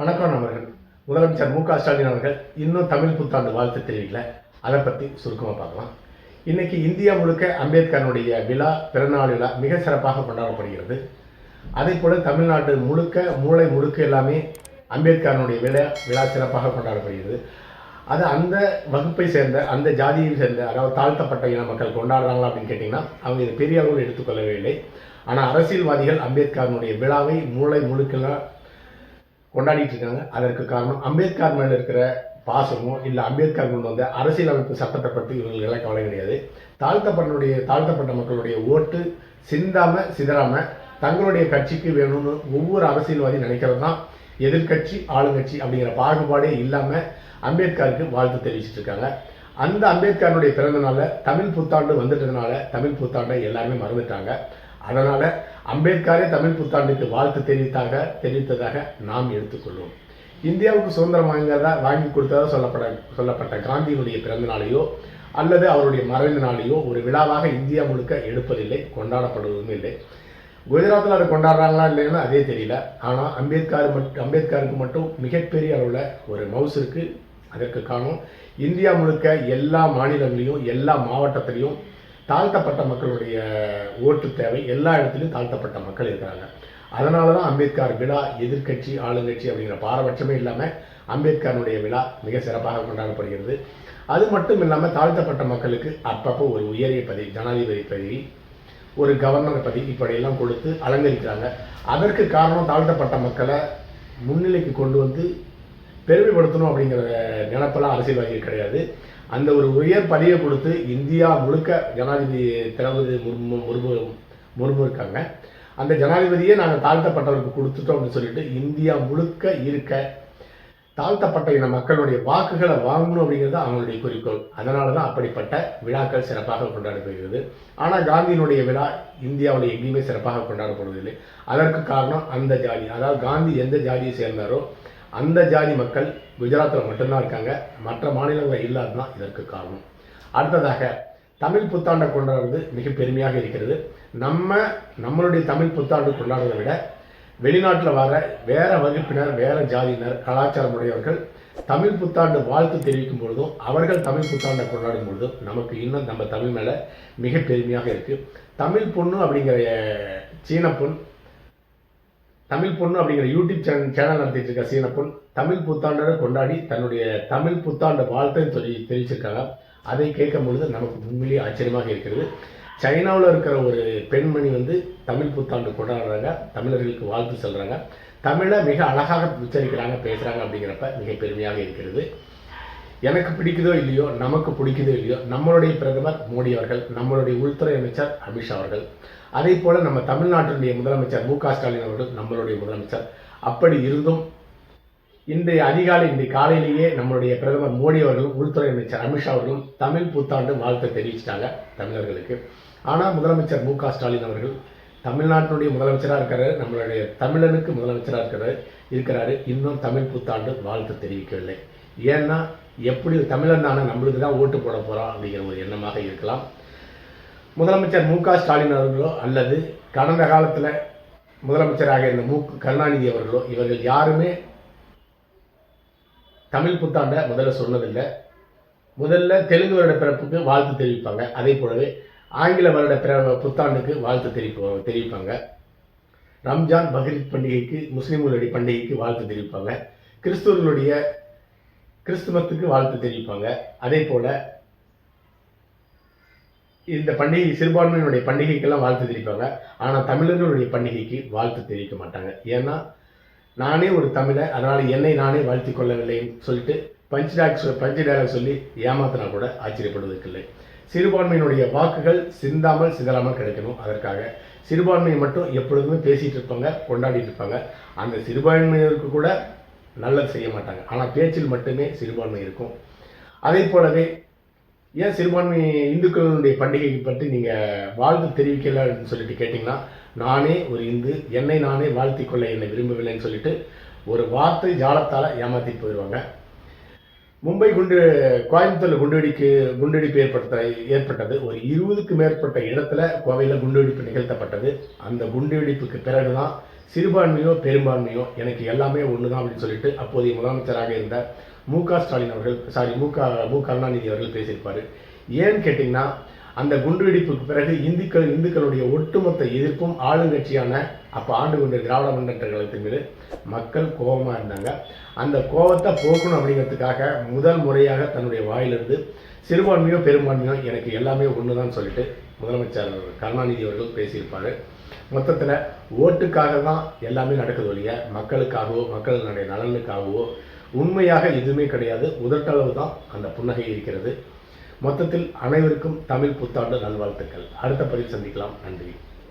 வணக்கம் நண்பர்கள். முதலமைச்சர் மு க ஸ்டாலின் அவர்கள் இன்னும் தமிழ் புத்தாண்டு வாழ்த்து தெரிவிக்கல. அதை பற்றி சுருக்கமாக பார்க்கலாம். இன்னைக்கு இந்தியா முழுக்க அம்பேத்கரனுடைய விழா பிறநாள் விழா மிக சிறப்பாக கொண்டாடப்படுகிறது. அதே போல தமிழ்நாடு முழுக்க மூளை முழுக்க எல்லாமே அம்பேத்கரனுடைய விழா விழா சிறப்பாக கொண்டாடப்படுகிறது. அது அந்த வகுப்பை சேர்ந்த அந்த ஜாதியை சேர்ந்த அதாவது தாழ்த்தப்பட்ட இன மக்கள் கொண்டாடுறாங்களா அப்படின்னு கேட்டிங்கன்னா அவங்க இதை பெரிய அளவில் எடுத்துக்கொள்ளவே இல்லை. ஆனால் அரசியல்வாதிகள் அம்பேத்கரனுடைய விழாவை மூளை முழுக்கெல்லாம் கொண்டாடிட்டு இருக்காங்க அதற்கு காரணம் அம்பேத்கர் மேல இருக்கிற பாசமோ இல்லை அம்பேத்கர் கொண்டு வந்த அரசியலமைப்பு சட்டத்தை பற்றி இவங்களுக்கெல்லாம் கவலை கிடையாது. தாழ்த்தப்பட்டனுடைய தாழ்த்தப்பட்ட மக்களுடைய ஓட்டு சிந்தாம சிதறாம தங்களுடைய கட்சிக்கு வேணும்னு ஒவ்வொரு அரசியல்வாதி நினைக்கிறது தான் எதிர்க்கட்சி ஆளுங்கட்சி அப்படிங்கிற பாகுபாடே இல்லாம அம்பேத்கருக்கு வாழ்த்து தெரிவிச்சிட்டு இருக்காங்க. அந்த அம்பேத்கருடைய பிறந்த நாள்ல தமிழ் புத்தாண்டு வந்துட்டதுனால தமிழ் புத்தாண்டை எல்லாருமே மறந்துட்டாங்க. அதனால் அம்பேத்கரே தமிழ் புத்தாண்டுக்கு வாழ்த்து தெரிவித்தாக தெரிவித்ததாக நாம் எடுத்துக்கொள்வோம். இந்தியாவுக்கு சுதந்திரம் வாங்கிறதா வாங்கி கொடுத்ததாக சொல்லப்பட சொல்லப்பட்ட காந்தியினுடைய பிறந்த நாளையோ அல்லது அவருடைய மறைந்த நாளையோ ஒரு விழாவாக இந்தியா முழுக்க எடுப்பதில்லை கொண்டாடப்படுவதும் இல்லை. குஜராத்தில் அதை கொண்டாடுறாங்களா இல்லைன்னு அதே தெரியல. ஆனால் அம்பேத்கர் மட்டும் அம்பேத்கருக்கு மட்டும் மிகப்பெரிய அளவில் ஒரு மவுஸ் இருக்குது அதற்கு காணும் இந்தியா முழுக்க எல்லா மாநிலங்களையும் எல்லா மாவட்டத்திலையும் தாழ்த்தப்பட்ட மக்களுடைய ஓட்டு தேவை எல்லா இடத்துலையும் தாழ்த்தப்பட்ட மக்கள் இருக்கிறாங்க. அதனால தான் அம்பேத்கர் விழா எதிர்க்கட்சி ஆளுங்கட்சி அப்படிங்கிற பாரபட்சமே இல்லாமல் அம்பேத்கருடைய விழா மிக சிறப்பாக கொண்டாடப்படுகிறது. அது மட்டும் இல்லாமல் தாழ்த்தப்பட்ட மக்களுக்கு அப்பப்போ ஒரு உயரிய பதவி ஜனாதிபதி பதவி ஒரு கவர்னர் பதவி இப்படியெல்லாம் கொடுத்து அலங்கரிக்கிறாங்க. அதற்கு காரணம் தாழ்த்தப்பட்ட மக்களை முன்னிலைக்கு கொண்டு வந்து பெருமைப்படுத்தணும் அப்படிங்கிற நினப்பெல்லாம் அரசியல்வாதிகள் கிடையாது. அந்த ஒரு உயர் பதவியை கொடுத்து இந்தியா முழுக்க ஜனாதிபதி திரௌபதி முர்மு முர்மு முர்மு இருக்காங்க அந்த ஜனாதிபதியே நாங்கள் தாழ்த்தப்பட்டவருக்கு கொடுத்துட்டோம் அப்படின்னு சொல்லிட்டு இந்தியா முழுக்க இருக்க தாழ்த்தப்பட்ட இன மக்களுடைய வாக்குகளை வாங்கணும் அப்படிங்கிறது அவங்களுடைய குறிக்கோள். அதனால தான் அப்படிப்பட்ட விழாக்கள் சிறப்பாக கொண்டாடப்படுகிறது. ஆனால் காந்தியினுடைய விழா இந்தியாவில் எங்கேயுமே சிறப்பாக கொண்டாடப்படுவதில்லை. அதற்கு காரணம் அந்த ஜாதி. அதாவது காந்தி எந்த ஜாதியை சேர்ந்தாரோ அந்த ஜாதி மக்கள் குஜராத்தில் மட்டும்தான் இருக்காங்க. மற்ற மாநிலங்கள் இல்லாததான் இதற்கு காரணம். அடுத்ததாக தமிழ் புத்தாண்டை கொண்டாடுறது மிக பெருமையாக இருக்கிறது. நம்ம நம்மளுடைய தமிழ் புத்தாண்டு கொண்டாடுவதை விட வெளிநாட்டில் வர வேற வகுப்பினர் வேற ஜாதியினர் கலாச்சாரம் உடையவர்கள் தமிழ் புத்தாண்டு வாழ்த்து தெரிவிக்கும் பொழுதும் அவர்கள் தமிழ் புத்தாண்டை கொண்டாடும் பொழுதும் நமக்கு இன்னும் நம்ம தமிழ் மேலே மிக பெருமையாக இருக்குது தமிழ் பொண்ணு அப்படிங்கிற சீன பொண் தமிழ் பொண்ணு அப்படிங்கிற யூடியூப் சேனல் சேனல் நடத்திட்டு இருக்க சீன தமிழ் புத்தாண்டரை கொண்டாடி தன்னுடைய தமிழ் புத்தாண்டு வாழ்த்தை சொல்லி தெரிவிச்சிருக்காங்க. அதை கேட்கும் பொழுது நமக்கு உண்மையிலேயே ஆச்சரியமாக இருக்கிறது. சைனாவில் இருக்கிற ஒரு பெண்மணி வந்து தமிழ் புத்தாண்டு கொண்டாடுறாங்க. தமிழர்களுக்கு வாழ்த்து சொல்கிறாங்க தமிழை மிக அழகாக உச்சரிக்கிறாங்க பேசுகிறாங்க அப்படிங்கிறப்ப மிக பெருமையாக இருக்கிறது. எனக்கு பிடிக்குதோ இல்லையோ நமக்கு பிடிக்குதோ இல்லையோ நம்மளுடைய பிரதமர் மோடி அவர்கள் நம்மளுடைய உள்துறை அமைச்சர் அமித்ஷா அவர்கள் அதே போல் நம்ம தமிழ்நாட்டினுடைய முதலமைச்சர் மு க ஸ்டாலின் அவர்கள் நம்மளுடைய முதலமைச்சர். அப்படி இருந்தும் இன்றைய அதிகாலை இன்றைய காலையிலேயே நம்மளுடைய பிரதமர் மோடி அவர்களும் உள்துறை அமைச்சர் அமித்ஷா அவர்களும் தமிழ் புத்தாண்டு வாழ்த்து தெரிவிச்சிட்டாங்க தமிழர்களுக்கு. ஆனால் முதலமைச்சர் மு க ஸ்டாலின் அவர்கள் தமிழ்நாட்டினுடைய முதலமைச்சராக இருக்கிறாரு நம்மளுடைய தமிழனுக்கு முதலமைச்சராக இருக்கிறாரு இருக்கிறாரு. இன்னும் தமிழ் புத்தாண்டு வாழ்த்து தெரிவிக்கவில்லை. ஏன்னா எப்படி தமிழன் தானே நம்மளுக்கு தான் ஓட்டு போட போகிறோம் அப்படிங்கிற ஒரு எண்ணமாக இருக்கலாம். முதலமைச்சர் மு க ஸ்டாலின் அவர்களோ அல்லது கடந்த காலத்தில் முதலமைச்சராக இருந்த மு கருணாநிதி அவர்களோ இவர்கள் யாருமே தமிழ் புத்தாண்டை முதல்ல சொன்னதில்லை. முதல்ல தெலுங்கு வருட பிறப்புக்கு வாழ்த்து தெரிவிப்பாங்க. அதே போலவே ஆங்கில வருட பிற புத்தாண்டுக்கு வாழ்த்து தெரிவிப்பாங்க தெரிவிப்பாங்க. ரம்ஜான் பக்ரீத் பண்டிகைக்கு முஸ்லீம்களுடைய பண்டிகைக்கு வாழ்த்து தெரிவிப்பாங்க. கிறிஸ்துவர்களுடைய கிறிஸ்துமத்துக்கு வாழ்த்து தெரிவிப்பாங்க. அதே போல இந்த பண்டிகை சிறுபான்மையினுடைய பண்டிகைக்கெல்லாம் வாழ்த்து தெரிவிப்பாங்க. ஆனால் தமிழர்களுடைய பண்டிகைக்கு வாழ்த்து தெரிவிக்க மாட்டாங்க. ஏன்னா நானே ஒரு தமிழன் அதனால் என்னை நானே வாழ்த்தி கொள்ளவில்லைன்னு சொல்லிட்டு பஞ்ச் டாக் பஞ்ச் டாக் சொல்லி ஏமாத்தினா கூட ஆச்சரியப்படுவதற்கு இல்லை சிறுபான்மையினுடைய வாக்குகள் சிந்தாமல் சிதறாமல் கிடைக்கணும் அதற்காக. சிறுபான்மையை மட்டும் எப்பொழுதுமே பேசிகிட்டு இருப்பாங்க கொண்டாடிட்டு இருப்பாங்க. அந்த சிறுபான்மையினருக்கு கூட நல்லது செய்ய மாட்டாங்க. ஆனால் பேச்சில் மட்டுமே சிறுபான்மை இருக்கும். அதே போலவே ஏன் சிறுபான்மை இந்துக்களுடைய பண்டிகைக்கு பற்றி நீங்கள் வாழ்த்து அப்படின்னு சொல்லிட்டு கேட்டிங்கன்னா நானே ஒரு இந்து என்னை நானே வாழ்த்தி கொள்ள என்னை விரும்பவில்லைன்னு சொல்லிட்டு ஒரு வார்த்தை ஜாலத்தால் ஏமாற்றிட்டு போயிடுவாங்க மும்பை குண்டு கோயம்புத்தூரில் குண்டுவெடிக்கு குண்டுவெடிப்பு ஏற்பட்ட ஏற்பட்டது. ஒரு இருபதுக்கு மேற்பட்ட இடத்துல கோவையில் குண்டுவெடிப்பு நிகழ்த்தப்பட்டது. அந்த குண்டுவெடிப்புக்கு பிறகுதான் சிறுபான்மையோ பெரும்பான்மையோ எனக்கு எல்லாமே ஒன்று தான் அப்படின்னு சொல்லிட்டு அப்போதைய முதலமைச்சராக இருந்த மு க ஸ்டாலின் அவர்கள் சாரி மு க மு கருணாநிதி அவர்கள் பேசியிருப்பார். ஏன்னு கேட்டிங்கன்னா அந்த குண்டுவெடிப்புக்கு பிறகு இந்துக்கள் இந்துக்களுடைய ஒட்டுமொத்த எதிர்ப்பும் ஆளுங்கட்சியான அப்போ ஆண்டு கொண்ட திராவிட முன்னேற்ற கழகத்தின் மீது மக்கள் கோபமாக இருந்தாங்க. அந்த கோபத்தை போக்கணும் அப்படிங்கிறதுக்காக முதல் முறையாக தன்னுடைய வாயிலிருந்து சிறுபான்மையோ பெரும்பான்மையோ எனக்கு எல்லாமே ஒன்று தான் சொல்லிட்டு முதலமைச்சர் கருணாநிதி அவர்கள் பேசியிருப்பார். மொத்தத்தில் ஓட்டுக்காக தான் எல்லாமே நடக்குது ஒழிய மக்களுக்காகவோ மக்களுடைய நலனுக்காகவோ உண்மையாக எதுவுமே கிடையாது. உதட்டளவு தான் அந்த புன்னகை இருக்கிறது. மொத்தத்தில் அனைவருக்கும் தமிழ் புத்தாண்டு நல்வாழ்த்துக்கள். அடுத்த பதிவு சந்திக்கலாம். நன்றி.